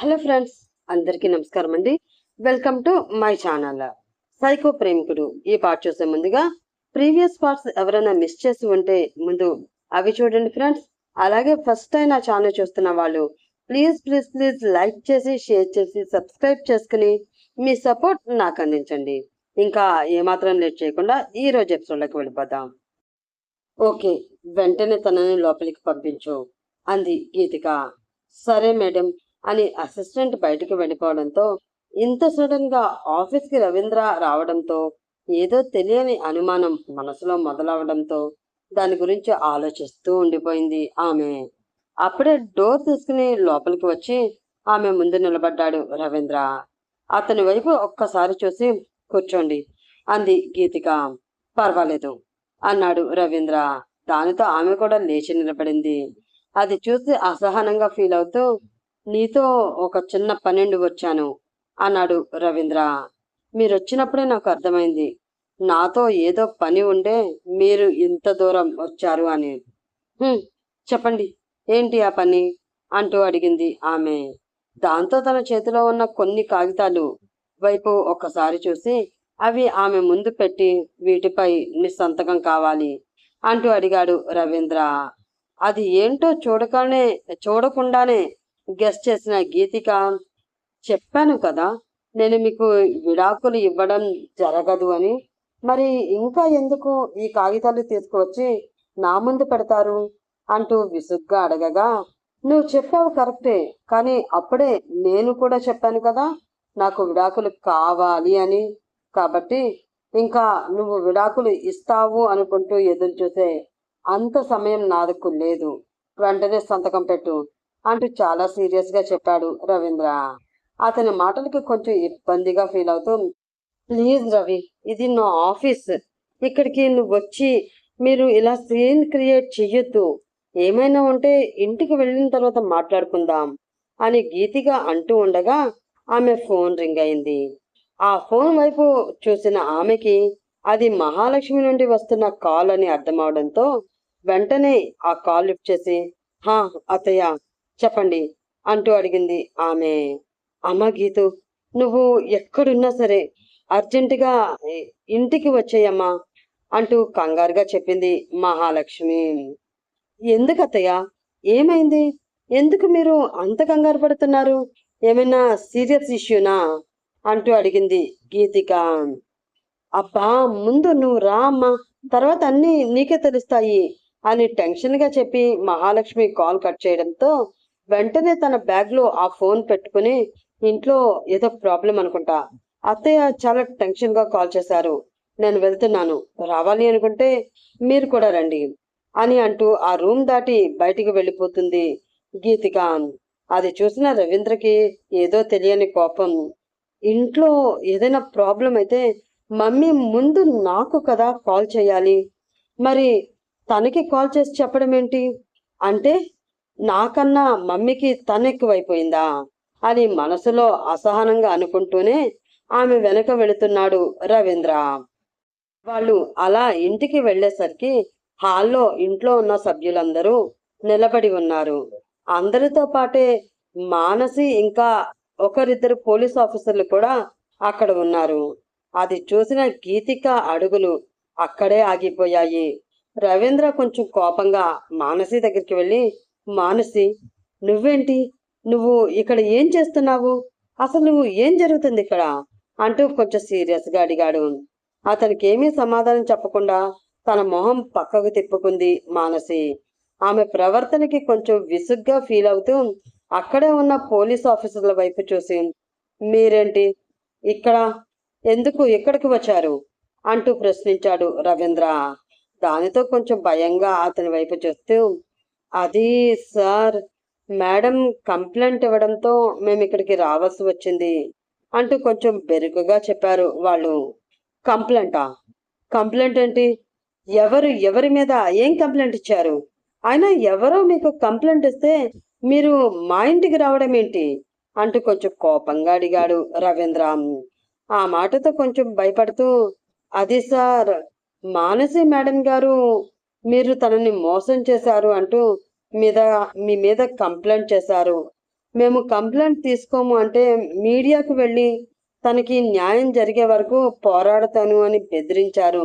Hello friends అందరికీ నమస్కారం అండి. Welcome to my channel. Psycho ప్రేమికుడు ఈ పార్ట్ చూసే ముందుగా ప్రీవియస్ పార్ట్స్ ఎవరైనా మిస్ చేసి ఉంటే ముందు అవి చూడండి ఫ్రెండ్స్. అలాగే ఫస్ట్ టైం నా ఛానల్ చూస్తున్న వాళ్ళు ప్లీజ్ ప్లీజ్ ప్లీజ్ లైక్ చేసి షేర్ చేసి సబ్స్క్రైబ్ చేసుకుని మీ సపోర్ట్ నాకు అందించండి. ఇంకా ఏమాత్రం లేట్ చేయకుండా ఈ రోజు ఎపిసోడ్లోకి వెళ్ళిపోదాం. ఓకే వెంటనే తనని లోపలికి పంపించు అంది గీతిక. సరే మేడం అని అసిస్టెంట్ బయటకు వెళ్ళిపోవడంతో ఇంత సడన్గా ఆఫీస్కి రవీంద్ర రావడంతో ఏదో తెలియని అనుమానం మనసులో మొదలవడంతో దాని గురించి ఆలోచిస్తూ ఉండిపోయింది ఆమె. అప్పుడే డోర్ తీసుకుని లోపలికి వచ్చి ఆమె ముందు నిలబడ్డాడు రవీంద్ర. అతని వైపు ఒక్కసారి చూసి కూర్చోండి అంది గీతిక. పర్వాలేదు అన్నాడు రవీంద్ర. దానితో ఆమె కూడా లేచి నిలబడింది. అది చూసి అసహనంగా ఫీల్ అవుతూ నీతో ఒక చిన్న పన్నెండు వచ్చాను అన్నాడు రవీంద్ర. మీరు వచ్చినప్పుడే నాకు అర్థమైంది. నాతో ఏదో పని ఉండే మీరు ఇంత దూరం వచ్చారు అని. చెప్పండి ఏంటి ఆ పని? అంటూ అడిగింది ఆమె. దాంతో తన చేతిలో ఉన్న కొన్ని కాగితాలు వైపు ఒక్కసారి చూసి అవి ఆమె ముందు పెట్టి వీటిపై మీ సంతకం కావాలి అంటూ అడిగాడు రవీంద్ర. అది ఏంటో చూడగానే చూడకుండానే గెస్ట్ చేసిన గీతిక చెప్పాను కదా నేను మీకు విడాకులు ఇవ్వడం జరగదు అని. మరి ఇంకా ఎందుకు ఈ కాగితాలు తీసుకువచ్చి నా ముందు పెడతారు? అంటూ విసుగ్గా అడగగా నువ్వు చెప్పావు కరెక్టే కానీ అప్పుడే నేను కూడా చెప్పాను కదా నాకు విడాకులు కావాలి అని. కాబట్టి ఇంకా నువ్వు విడాకులు ఇస్తావు అనుకుంటూ ఎదురు చూసే అంత సమయం నాదకు లేదు. వెంటనే సంతకం పెట్టు. అంటూ చాలా సీరియస్గా చెప్పాడు రవీంద్ర. అతని మాటలకి కొంచెం ఇబ్బందిగా ఫీల్ అవుతూ ప్లీజ్ రవి ఇది నా ఆఫీస్. ఇక్కడికి నువ్వు వచ్చి మీరు ఇలా సీన్ క్రియేట్ చెయ్యొద్దు. ఏమైనా ఉంటే ఇంటికి వెళ్ళిన తర్వాత మాట్లాడుకుందాం అని గీతిగా అంటూ ఉండగా ఆమె ఫోన్ రింగ్ అయింది. ఆ ఫోన్ వైపు చూసిన ఆమెకి అది మహాలక్ష్మి నుండి వస్తున్న కాల్ అని అర్థమవడంతో వెంటనే ఆ కాల్ లిఫ్ట్ చేసి హా అతయ్య చెప్పండి అంటూ అడిగింది ఆమె. అమ్మ గీతు నువ్వు ఎక్కడున్నా సరే అర్జెంటుగా ఇంటికి వచ్చేయమ్మా అంటూ కంగారుగా చెప్పింది మహాలక్ష్మి. ఎందుకు అత్తయ్య ఏమైంది? ఎందుకు మీరు అంత కంగారు పడుతున్నారు? ఏమైనా సీరియస్ ఇష్యూనా? అంటూ అడిగింది గీతిక. అబ్బా ముందు నువ్వు రా అమ్మా తర్వాత అన్నీ నీకే తెలుస్తాయి అని టెన్షన్గా చెప్పి మహాలక్ష్మి కాల్ కట్ చేయడంతో వెంటనే తన బ్యాగ్లో ఆ ఫోన్ పెట్టుకుని ఇంట్లో ఏదో ప్రాబ్లం అనుకుంటా. అత్తయ్య చాలా టెన్షన్గా కాల్ చేశారు. నేను వెళ్తున్నాను. రావాలి అనుకుంటే మీరు కూడా రండి అని అంటూ ఆ రూమ్ దాటి బయటికి వెళ్ళిపోతుంది గీతిక. అది చూసిన రవీంద్రకి ఏదో తెలియని కోపం. ఇంట్లో ఏదైనా ప్రాబ్లం అయితే మమ్మీ ముందు నాకు కదా కాల్ చేయాలి. మరి తనకి కాల్ చేసి చెప్పడం ఏంటి అంటే నాకన్నా మమ్మీకి తనెక్కువైపోయిందా అని మనసులో అసహనంగా అనుకుంటూనే ఆమె వెనక వెళుతున్నాడు రవీంద్ర. వాళ్ళు అలా ఇంటికి వెళ్ళేసరికి హాల్లో ఇంట్లో ఉన్న సభ్యులందరూ నిలబడి ఉన్నారు. అందరితో పాటే మానసి ఇంకా ఒకరిద్దరు పోలీస్ ఆఫీసర్లు కూడా అక్కడ ఉన్నారు. అది చూసిన గీతిక అడుగులు అక్కడే ఆగిపోయాయి. రవీంద్ర కొంచెం కోపంగా మానసి దగ్గరికి వెళ్ళి మానసి నువ్వేంటి? నువ్వు ఇక్కడ ఏం చేస్తున్నావు? అసలు నువ్వు ఏం జరుగుతుంది ఇక్కడ? అంటూ కొంచెం సీరియస్గా అడిగాడు. అతనికి ఏమీ సమాధానం చెప్పకుండా తన మొహం పక్కకు తిప్పుకుంది మానసి. ఆమె ప్రవర్తనకి కొంచెం విసుగ్గా ఫీల్ అవుతూ అక్కడే ఉన్న పోలీస్ ఆఫీసర్ల వైపు చూసి మీరేంటి? ఇక్కడ? ఎందుకు ఇక్కడికి వచ్చారు? అంటూ ప్రశ్నించాడు రవీంద్ర. దానితో కొంచెం భయంగా అతని వైపు చూస్తూ అది సార్ మేడం కంప్లైంట్ ఇవ్వడంతో మేము ఇక్కడికి రావాల్సి వచ్చింది అంటూ కొంచెం బెరుకుగా చెప్పారు వాళ్ళు. కంప్లైంటా? కంప్లైంట్ ఏంటి? ఎవరు ఎవరి మీద ఏం కంప్లైంట్ ఇచ్చారు? అయినా ఎవరో మీకు కంప్లైంట్ ఇస్తే మీరు మా ఇంటికి రావడం ఏంటి? అంటూ కొంచెం కోపంగా అడిగాడు రవీంద్ర. ఆ మాటతో కొంచెం భయపడుతూ అది సార్ మానసి మేడం గారు మీరు తనని మోసం చేశారు అంటూ మీద మీ మీద కంప్లైంట్ చేశారు. మేము కంప్లైంట్ తీసుకోము అంటే మీడియాకు వెళ్ళి తనకి న్యాయం జరిగే వరకు పోరాడతాను అని బెదిరించారు.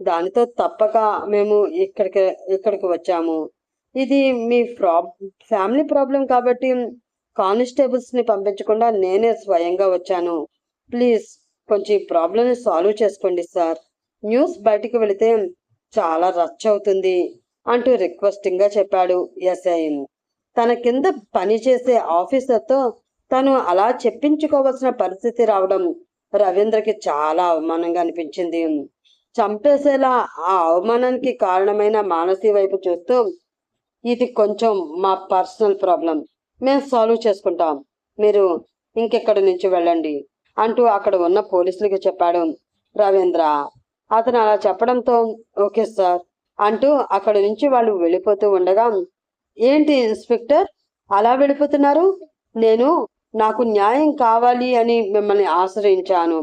దానితో తప్పక మేము ఇక్కడికి ఇక్కడికి వచ్చాము. ఇది మీ ప్రా ఫ్యామిలీ ప్రాబ్లం కాబట్టి కానిస్టేబుల్స్ని పంపించకుండా నేనే స్వయంగా వచ్చాను. ప్లీజ్ కొంచెం ఈ ప్రాబ్లమ్ని సాల్వ్ చేసుకోండి సార్. న్యూస్ బయటికి వెళితే చాలా రచ్చ అవుతుంది అంటూ రిక్వెస్టింగ్గా చెప్పాడు ఎస్ఐ తన కింద పనిచేసే ఆఫీసర్తో తను అలా చెప్పించుకోవాల్సిన పరిస్థితి రావడం రవీంద్రకి చాలా అవమానంగా అనిపించింది. చంపేసేలా ఆ అవమానానికి కారణమైన మానసి వైపు చూస్తూ ఇది కొంచెం మా పర్సనల్ ప్రాబ్లం. మేము సాల్వ్ చేసుకుంటాం. మీరు ఇంకెక్కడి నుంచి వెళ్ళండి అంటూ అక్కడ ఉన్న పోలీసులకి చెప్పాడు రవీంద్ర. అతను అలా చెప్పడంతో ఓకే సార్ అంటూ అక్కడి నుంచి వాళ్ళు వెళ్ళిపోతూ ఉండగా ఏంటి ఇన్స్పెక్టర్ అలా వెళ్ళిపోతున్నారు? నేను నాకు న్యాయం కావాలి అని మిమ్మల్ని ఆశ్రయించాను.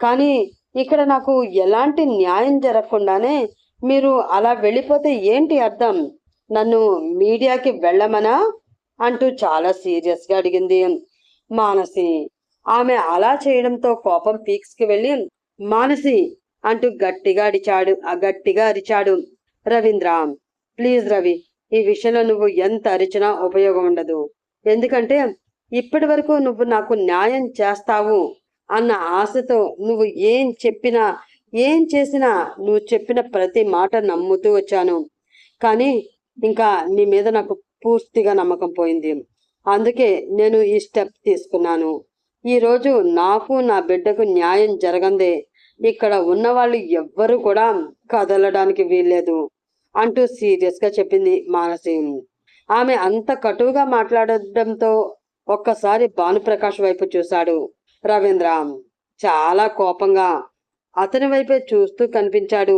కానీ ఇక్కడ నాకు ఎలాంటి న్యాయం జరగకుండానే మీరు అలా వెళ్ళిపోతే ఏంటి అర్థం? నన్ను మీడియాకి వెళ్ళమనా? అంటూ చాలా సీరియస్గా అడిగింది మానసి. ఆమె అలా చేయడంతో కోపం పీక్స్కి వెళ్ళి మానసి అంటూ గట్టిగా అడిచాడు గట్టిగా అరిచాడు రవీంద్ర ప్లీజ్ రవి ఈ విషయంలో నువ్వు ఎంత అరిచినా ఉపయోగం ఉండదు. ఎందుకంటే ఇప్పటి వరకు నువ్వు నాకు న్యాయం చేస్తావు అన్న ఆశతో నువ్వు ఏం చెప్పినా ఏం చేసినా నువ్వు చెప్పిన ప్రతి మాట నమ్ముతూ వచ్చాను. కానీ ఇంకా నీ మీద నాకు పూర్తిగా నమ్మకం పోయింది. అందుకే నేను ఈ స్టెప్ తీసుకున్నాను. ఈరోజు నాకు నా బిడ్డకు న్యాయం జరగందే. ఇక్కడ ఉన్న వాళ్ళు ఎవ్వరూ కూడా కదలడానికి వీల్లేదు అంటూ సీరియస్గా చెప్పింది మానసి ఆమె అంత కటువుగా మాట్లాడడంతో ఒక్కసారి భానుప్రకాష్ వైపు చూశాడు రవీంద్ర. చాలా కోపంగా అతని వైపే చూస్తూ కనిపించాడు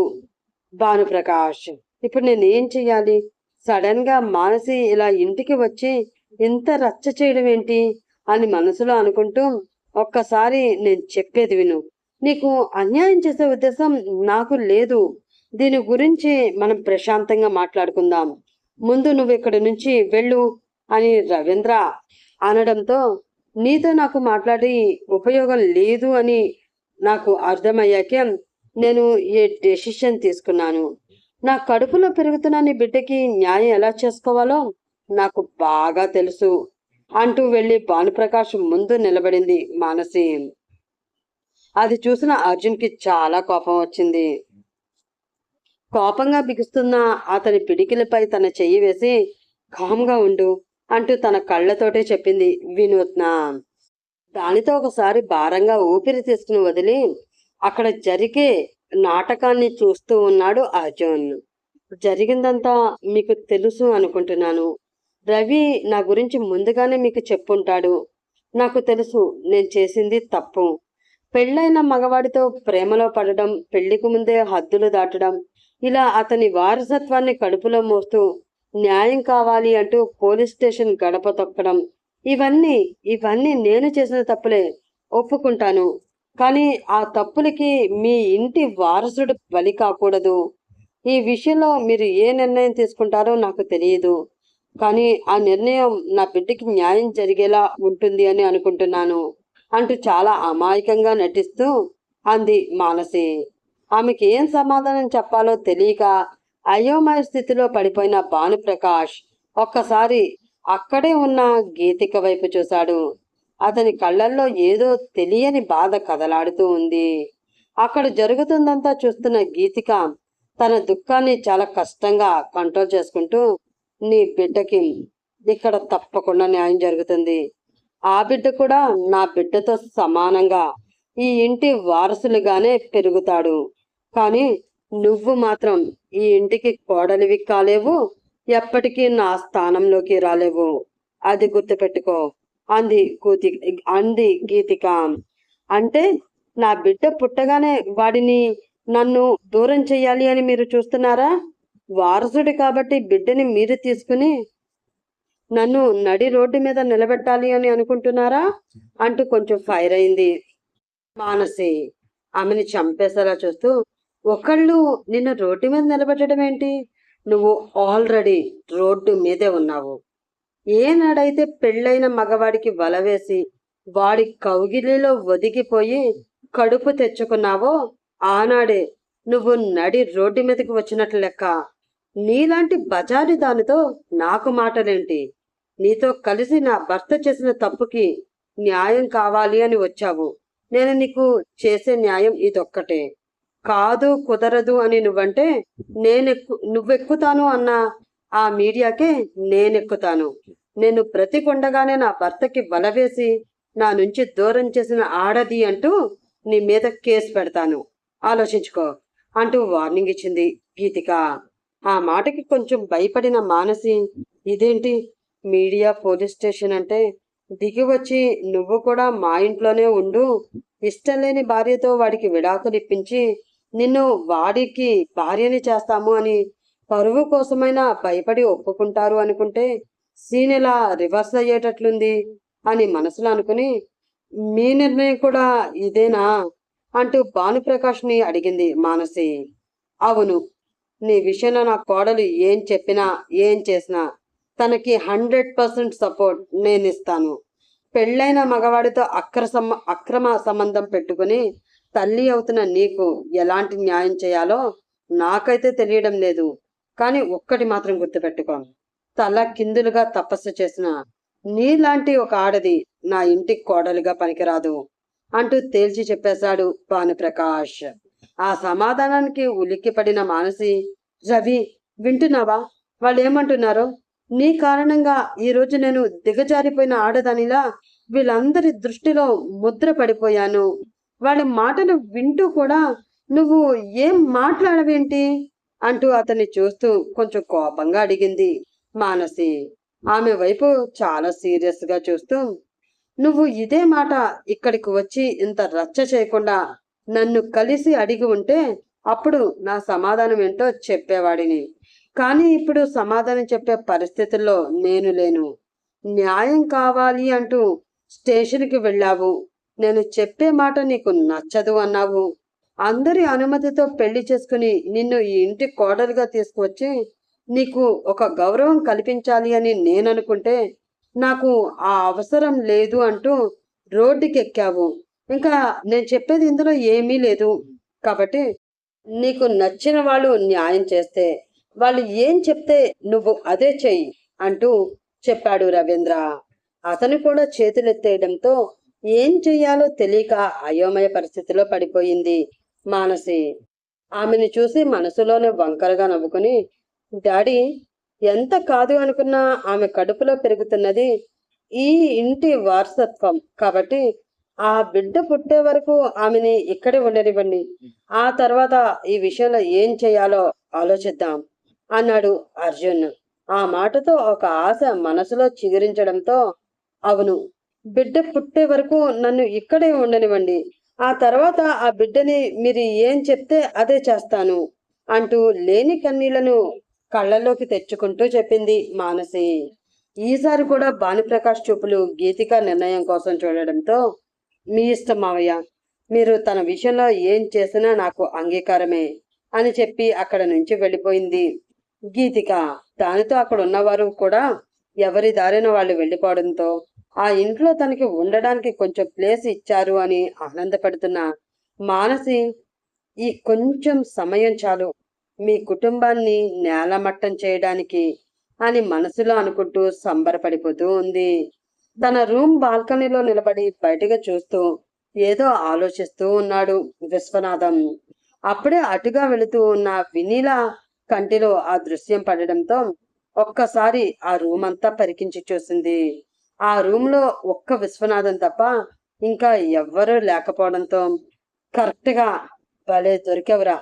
భానుప్రకాష్. ఇప్పుడు నేనేం చెయ్యాలి? సడన్గా మానసి ఇలా ఇంటికి వచ్చి ఇంత రచ్చ చేయడం ఏంటి? అని మనసులో అనుకుంటూ ఒక్కసారి నేను చెప్పేది విను. నీకు అన్యాయం చేసే ఉద్దేశం నాకు లేదు. దీని గురించి మనం ప్రశాంతంగా మాట్లాడుకుందాం. ముందు నువ్వు ఇక్కడి నుంచి వెళ్ళు అని రవీంద్ర అనడంతో నీతో నాకు మాట్లాడి ఉపయోగం లేదు అని నాకు అర్థమయ్యాకే నేను ఈ డెసిషన్ తీసుకున్నాను. నా కడుపులో పెరుగుతున్న నీ బిడ్డకి న్యాయం ఎలా చేసుకోవాలో నాకు బాగా తెలుసు అంటూ వెళ్ళి భానుప్రకాష్ ముందు నిలబడింది మానసి. అది చూసిన అర్జున్కి చాలా కోపం వచ్చింది. కోపంగా బిగుస్తున్న అతని పిడికిలపై తన చెయ్యి వేసి కామ్గా ఉండు అంటూ తన కళ్ళతోటే చెప్పింది వినూత్న. దానితో ఒకసారి భారంగా ఊపిరి తీసుకుని వదిలి అక్కడ జరిగే నాటకాన్ని చూస్తూ ఉన్నాడు అర్జున్. జరిగిందంతా మీకు తెలుసు అనుకుంటున్నాను. రవి నా గురించి ముందుగానే మీకు చెప్పుంటాడు. నాకు తెలుసు నేను చేసింది తప్పు. పెళ్ళైన మగవాడితో ప్రేమలో పడడం పెళ్ళికి ముందే హద్దులు దాటడం ఇలా అతని వారసత్వాన్ని కడుపులో మోస్తూ న్యాయం కావాలి అంటూ పోలీస్ స్టేషన్ గడప తొక్కడం. ఇవన్నీ ఇవన్నీ నేను చేసిన తప్పులే ఒప్పుకుంటాను. కానీ ఆ తప్పులకి మీ ఇంటి వారసుడు బలి కాకూడదు. ఈ విషయంలో మీరు ఏ నిర్ణయం తీసుకుంటారో నాకు తెలియదు. కానీ ఆ నిర్ణయం నా బిడ్డకి న్యాయం జరిగేలా ఉంటుంది అని అనుకుంటున్నాను. అంటూ చాలా అమాయకంగా నటిస్తూ అంది మానసి. ఆమెకి ఏం సమాధానం చెప్పాలో తెలియక అయోమయ స్థితిలో పడిపోయిన భానుప్రకాష్ ఒక్కసారి అక్కడే ఉన్న గీతిక వైపు చూశాడు. అతని కళ్ళల్లో ఏదో తెలియని బాధ కదలాడుతూ ఉంది. అక్కడ జరుగుతుందంతా చూస్తున్న గీతిక తన దుఃఖాన్ని చాలా కష్టంగా కంట్రోల్ చేసుకుంటూ నీ బిడ్డకి ఇక్కడ తప్పకుండా న్యాయం జరుగుతుంది. ఆ బిడ్డ కూడా నా బిడ్డతో సమానంగా ఈ ఇంటి వారసులుగానే పెరుగుతాడు. కానీ నువ్వు మాత్రం ఈ ఇంటికి కోడలివి కాలేవు ఎప్పటికీ నా స్థానంలోకి రాలేవు. అది గుర్తుపెట్టుకో అంది కూతి అంది గీతిక. అంటే నా బిడ్డ పుట్టగానే వాడిని నన్ను దూరం చెయ్యాలి అని మీరు చూస్తున్నారా? వారసుడు కాబట్టి బిడ్డని మీరు తీసుకుని నన్ను నడి రోడ్డు మీద నిలబెట్టాలి అని అనుకుంటున్నారా? అంటూ కొంచెం ఫైర్ అయింది. మానసి ఆమెని చంపేసేలా చూస్తూ ఒకళ్ళు నిన్ను రోడ్డు మీద నిలబెట్టడం ఏంటి? నువ్వు ఆల్రెడీ రోడ్డు మీదే ఉన్నావు. ఏనాడైతే పెళ్ళైన మగవాడికి వలవేసి వాడి కౌగిలిలో ఒదిగిపోయి కడుపు తెచ్చుకున్నావో ఆనాడే నువ్వు నడి రోడ్డు మీదకి వచ్చినట్లు లెక్క. నీలాంటి బజారి దానితో నాకు మాటలేంటి? నీతో కలిసి నా భర్త చేసిన తప్పుకి న్యాయం కావాలి అని వచ్చావు. నేను నీకు చేసే న్యాయం ఇదొక్కటే. కాదు కుదరదు అని నువ్వంటే నేనెక్కు నువ్వెక్కుతాను అన్న ఆ మీడియాకే నేనెక్కుతాను. నేను బ్రతికొండగానే నా భర్తకి వలవేసి నా నుంచి దూరం చేసిన ఆడది అంటూ నీ మీద కేసు పెడతాను. ఆలోచించుకో. అంటూ వార్నింగ్ ఇచ్చింది గీతిక. ఆ మాటకి కొంచెం భయపడిన మానసి ఇదేంటి? మీడియా పోలీస్ స్టేషన్ అంటే దిగి వచ్చి నువ్వు కూడా మా ఇంట్లోనే ఉండు. ఇష్టం లేని భార్యతో వాడికి విడాకులు ఇప్పించి నిన్ను వాడికి భార్యని చేస్తాము అని పరువు కోసమైనా భయపడి ఒప్పుకుంటారు అనుకుంటే సీన్ ఇలా రివర్స్ అయ్యేటట్లుంది అని మనసులో అనుకుని మీ నిర్ణయం కూడా ఇదేనా అంటూ భానుప్రకాష్ని అడిగింది మానసి. అవును నీ విషయంలో నా కోడలు ఏం చెప్పినా ఏం చేసినా తనకి హండ్రెడ్ పర్సెంట్ సపోర్ట్ నేను ఇస్తాను పెళ్ళైన మగవాడితో అక్ర సమ అక్రమ సంబంధం పెట్టుకుని తల్లి అవుతున్న నీకు ఎలాంటి న్యాయం చేయాలో నాకైతే తెలియడం లేదు. కానీ ఒక్కటి మాత్రం గుర్తుపెట్టుకో. తల కిందులుగా తపస్సు చేసిన నీలాంటి ఒక ఆడది నా ఇంటికి కోడలుగా పనికిరాదు అంటూ తేల్చి చెప్పేశాడు భానుప్రకాష్. ఆ సమాధానానికి ఉలిక్కిపడిన మానసి రవి వింటున్నావా? వాళ్ళు ఏమంటున్నారో నీ కారణంగా ఈరోజు నేను దిగజారిపోయిన ఆడదానిలా వీళ్ళందరి దృష్టిలో ముద్ర పడిపోయాను. వాళ్ళ మాటలు వింటూ కూడా నువ్వు ఏం మాట్లాడవేంటి? అంటూ అతన్ని చూస్తూ కొంచెం కోపంగా అడిగింది మానసి. ఆమె వైపు చాలా సీరియస్గా చూస్తూ నువ్వు ఇదే మాట ఇక్కడికి వచ్చి ఇంత రచ్చ చేయకుండా నన్ను కలిసి అడిగి ఉంటే అప్పుడు నా సమాధానం ఏంటో చెప్పేవాడిని. కానీ ఇప్పుడు సమాధానం చెప్పే పరిస్థితుల్లో నేను లేను. న్యాయం కావాలి అంటూ స్టేషన్కి వెళ్ళావు. నేను చెప్పే మాట నీకు నచ్చదు అన్నావు. అందరి అనుమతితో పెళ్ళి చేసుకుని నిన్ను ఈ ఇంటి కోడలుగా తీసుకువచ్చి నీకు ఒక గౌరవం కల్పించాలి అని నేననుకుంటే నాకు ఆ అవసరం లేదు అంటూ రోడ్డుకి ఎక్కావు ఇంకా నేను చెప్పేది ఇందులో ఏమీ లేదు. కాబట్టి నీకు నచ్చిన వాళ్ళు న్యాయం చేస్తే వాళ్ళు ఏం చెప్తే నువ్వు అదే చెయ్యి అంటూ చెప్పాడు రవీంద్ర. అతను కూడా చేతులెత్తేయడంతో ఏం చెయ్యాలో తెలియక అయోమయ పరిస్థితిలో పడిపోయింది మానసి. ఆమెను చూసి మనసులోనే వంకరగా నవ్వుకుని డాడీ ఎంత కాదు అనుకున్నా ఆమె కడుపులో పెరుగుతున్నది ఈ ఇంటి వారసత్వం కాబట్టి ఆ బిడ్డ పుట్టే వరకు ఆమెని ఇక్కడే ఉండనివ్వండి. ఆ తర్వాత ఈ విషయంలో ఏం చేయాలో ఆలోచిద్దాం. అన్నాడు అర్జున్. ఆ మాటతో ఒక ఆశ మనసులో చిగురించడంతో అవును బిడ్డ పుట్టే వరకు నన్ను ఇక్కడే ఉండనివ్వండి. ఆ తర్వాత ఆ బిడ్డని మీరు ఏం చెప్తే అదే చేస్తాను అంటూ లేని కన్నీళ్ళను కళ్ళలోకి తెచ్చుకుంటూ చెప్పింది మానసి. ఈసారి కూడా భానుప్రకాష్ చూపులు గీతిక నిర్ణయం కోసం చూడడంతో మీ ఇష్టం మావయ్య మీరు తన విషయంలో ఏం చేసినా నాకు అంగీకారమే అని చెప్పి అక్కడ నుంచి వెళ్ళిపోయింది గీతిక దానితో అక్కడ ఉన్నవారు కూడా ఎవరి దారిన వాళ్ళు వెళ్ళిపోవడంతో ఆ ఇంట్లో తనకి ఉండడానికి కొంచెం ప్లేస్ ఇచ్చారు అని ఆనందపడుతున్న మానసి ఈ కొంచెం సమయం చాలు. మీ కుటుంబాన్ని నేలమట్టం చేయడానికి అని మనసులో అనుకుంటూ సంబరపడిపోతూ ఉంది. తన రూమ్ బాల్కనీలో నిలబడి బయటగా చూస్తూ ఏదో ఆలోచిస్తూ ఉన్నాడు విశ్వనాథం. అప్పుడే అటుగా వెళుతూ ఉన్న వినీల కంటిలో ఆ దృశ్యం పడడంతో ఒక్కసారి ఆ రూమ్ అంతా పరికించి చూసింది. ఆ రూమ్లో ఒక్క విశ్వనాథం తప్ప ఇంకా ఎవ్వరూ లేకపోవడంతో కరెక్ట్గా భలే దొరికెవరా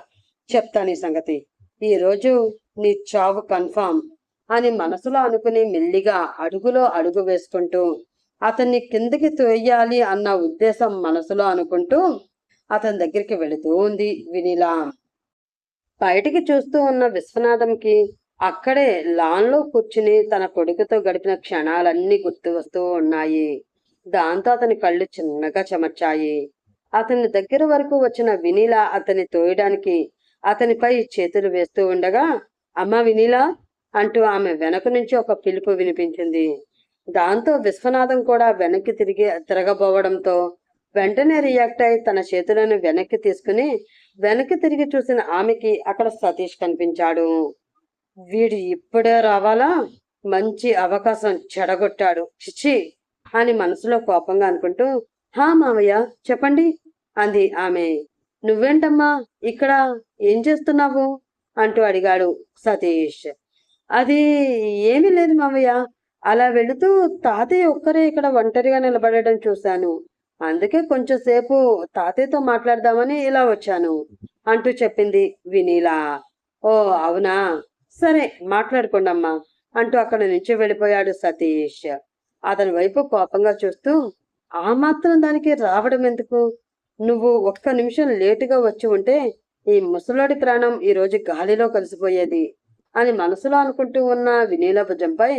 చెప్తాను ఈ సంగతి. ఈ రోజు నీ చావు కన్ఫామ్ అని మనసులో అనుకుని మెల్లిగా అడుగులో అడుగు వేసుకుంటూ అతన్ని కిందకి తోయాలి అన్న ఉద్దేశం మనసులో అనుకుంటూ అతని దగ్గరికి వెళుతూ ఉంది వినిలా. బయటికి చూస్తూ ఉన్న విశ్వనాథంకి అక్కడే లాన్లో కూర్చుని తన కొడుకుతో గడిపిన క్షణాలన్నీ గుర్తు వస్తూ ఉన్నాయి. దాంతో అతని కళ్ళు చిన్నగా చెమర్చాయి. అతని దగ్గర వరకు వచ్చిన వినీల అతన్ని తోయడానికి అతనిపై చేతులు వేస్తూ ఉండగా అమ్మ వినీలా అంటూ ఆమె వెనక నుంచి ఒక పిలుపు వినిపించింది. దాంతో విశ్వనాథం కూడా వెనక్కి తిరిగి తిరగబోవడంతో వెంటనే రియాక్ట్ అయి తన చేతులను వెనక్కి తీసుకుని వెనక్కి తిరిగి చూసిన ఆమెకి అక్కడ సతీష్ కనిపించాడు. వీడు ఇప్పుడే రావాలా? మంచి అవకాశం చెడగొట్టాడు. చిచి అని మనసులో కోపంగా అనుకుంటూ హా మావయ్య చెప్పండి అంది ఆమె. నువ్వేంటమ్మా? ఇక్కడ ఏం చేస్తున్నావు? అంటూ అడిగాడు సతీష్. అది ఏమీ లేదు మావయ్య. అలా వెళుతూ తాతయ్య ఒక్కరే ఇక్కడ ఒంటరిగా నిలబడడం చూశాను. అందుకే కొంచెం సేపు తాతయ్యతో మాట్లాడదామని ఇలా వచ్చాను. అంటూ చెప్పింది వినీలా. ఓ అవునా? సరే మాట్లాడుకోండమ్మా అంటూ అక్కడ నుంచి వెళ్ళిపోయాడు సతీష్. అతని వైపు కోపంగా చూస్తూ ఆ మాత్రం దానికి రావడం ఎందుకు? నువ్వు ఒక్క నిమిషం లేటుగా వచ్చి ఉంటే ఈ ముసలోడి ప్రాణం ఈ రోజు గాలిలో కలిసిపోయేది అని మనసులో అనుకుంటూ ఉన్న వినీల భుజంపై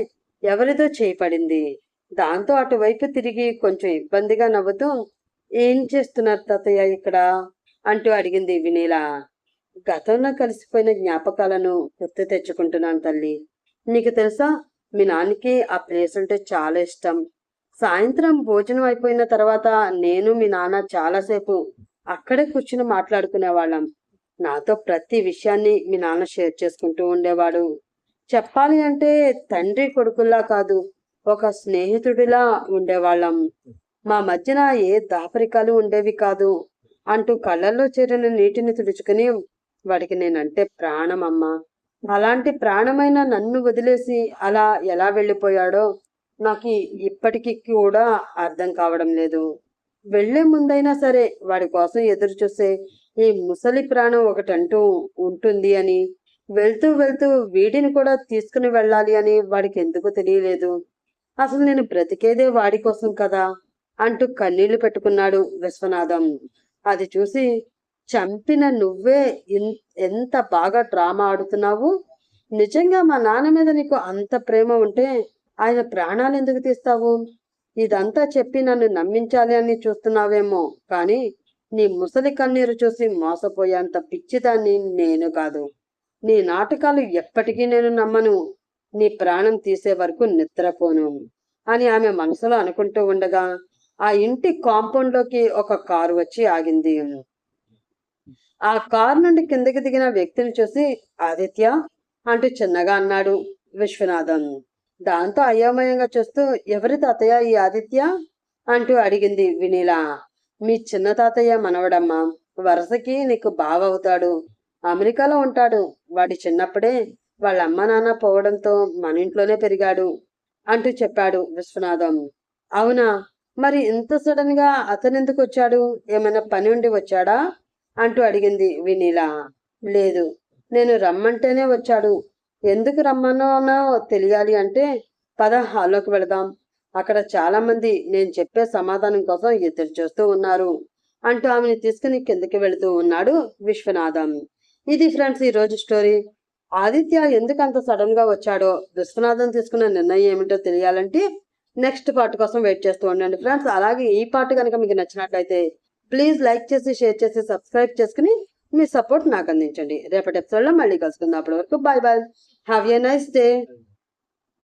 ఎవరిదో చేయి పడింది. దాంతో అటువైపు తిరిగి కొంచెం ఇబ్బందిగా నవ్వుతూ ఏం చేస్తున్నారు తాతయ్య ఇక్కడ? అంటూ అడిగింది వినీల. గతంలో కలిసిపోయిన జ్ఞాపకాలను గుర్తు తెచ్చుకుంటున్నాను తల్లి. నీకు తెలుసా మీ నాన్నకి ఆ ప్లేస్ అంటే చాలా ఇష్టం. సాయంత్రం భోజనం అయిపోయిన తర్వాత నేను మీ నాన్న చాలాసేపు అక్కడే కూర్చుని మాట్లాడుకునేవాళ్ళం. నాతో ప్రతి విషయాన్ని మీ నాన్న షేర్ చేసుకుంటూ ఉండేవాడు. చెప్పాలి అంటే తండ్రి కొడుకుల్లా కాదు ఒక స్నేహితుడిలా ఉండేవాళ్ళం. మా మధ్యన ఏ దాపరికాలు ఉండేవి కాదు. అంటూ కళ్ళల్లో చేరిన నీటిని తుడుచుకుని వాడికి నేనంటే ప్రాణమమ్మా. అలాంటి ప్రాణమైన నన్ను వదిలేసి అలా ఎలా వెళ్ళిపోయాడో నాకు ఇప్పటికీ కూడా అర్థం కావడం లేదు. వెళ్ళే ముందైనా సరే వాడి కోసం ఎదురు చూసే ఈ ముసలి ప్రాణం ఒకటంటూ ఉంటుంది అని వెళ్తూ వెళ్తూ వీడిని కూడా తీసుకుని వెళ్ళాలి అని వాడికి ఎందుకు తెలియలేదు. అసలు నేను బ్రతికేదే వాడి కోసం కదా అంటూ కన్నీళ్ళు పెట్టుకున్నాడు విశ్వనాథం. అది చూసి చంపిన నువ్వే ఎంత బాగా డ్రామా ఆడుతున్నావు? నిజంగా మా నాన్న మీద నీకు అంత ప్రేమ ఉంటే ఆయన ప్రాణాలు ఎందుకు తీస్తావు? ఇదంతా చెప్పి నన్ను నమ్మించాలి అని చూస్తున్నావేమో కానీ నీ ముసలి కన్నీరు చూసి మోసపోయేంత పిచ్చిదాన్ని నేను కాదు. నీ నాటకాలు ఎప్పటికీ నేను నమ్మను. నీ ప్రాణం తీసే వరకు నిద్రపోను అని ఆమె మనసులో అనుకుంటూ ఉండగా ఆ ఇంటి కాంపౌండ్లోకి ఒక కారు వచ్చి ఆగింది. ఆ కారు నుండి కిందకి దిగిన వ్యక్తిని చూసి ఆదిత్య అంటూ చిన్నగా అన్నాడు విశ్వనాథన్ దాంతో అయోమయంగా చూస్తూ ఎవరి తాతయ్య ఈ ఆదిత్య? అంటూ అడిగింది వినీల. మీ చిన్న తాతయ్య మనవడమ్మా. వరుసకి నీకు బావ అవుతాడు అమెరికాలో ఉంటాడు. వాడి చిన్నప్పుడే వాళ్ళ అమ్మ నాన్న పోవడంతో మన ఇంట్లోనే పెరిగాడు అంటూ చెప్పాడు విశ్వనాథం. అవునా? మరి ఇంత సడన్గా అతనెందుకు వచ్చాడు? ఏమైనా పని ఉండి వచ్చాడా? అంటూ అడిగింది వినీల. లేదు నేను రమ్మంటేనే వచ్చాడు. ఎందుకు రమ్మన్నానో తెలియాలి అంటే పద హాల్లోకి వెళదాం. అక్కడ చాలా మంది నేను చెప్పే సమాధానం కోసం ఎదురు చూస్తూ ఉన్నారు అంటూ ఆమెను తీసుకుని కిందకి వెళుతూ ఉన్నాడు విశ్వనాథం. ఇది ఫ్రెండ్స్ ఈ రోజు స్టోరీ. ఆదిత్య ఎందుకు అంత సడన్గా వచ్చాడో విశ్వనాథం తీసుకున్న నిర్ణయం ఏమిటో తెలియాలంటే నెక్స్ట్ పార్ట్ కోసం వెయిట్ చేస్తూ ఉండండి ఫ్రెండ్స్ అలాగే ఈ పార్ట్ కనుక మీకు నచ్చినట్లయితే ప్లీజ్ లైక్ చేసి షేర్ చేసి సబ్స్క్రైబ్ చేసుకుని మీ సపోర్ట్ నాకు అందించండి. రేపటి ఎపిసోడ్లో మళ్ళీ కలుసుకుందాం. అప్పటి వరకు bye bye have a nice day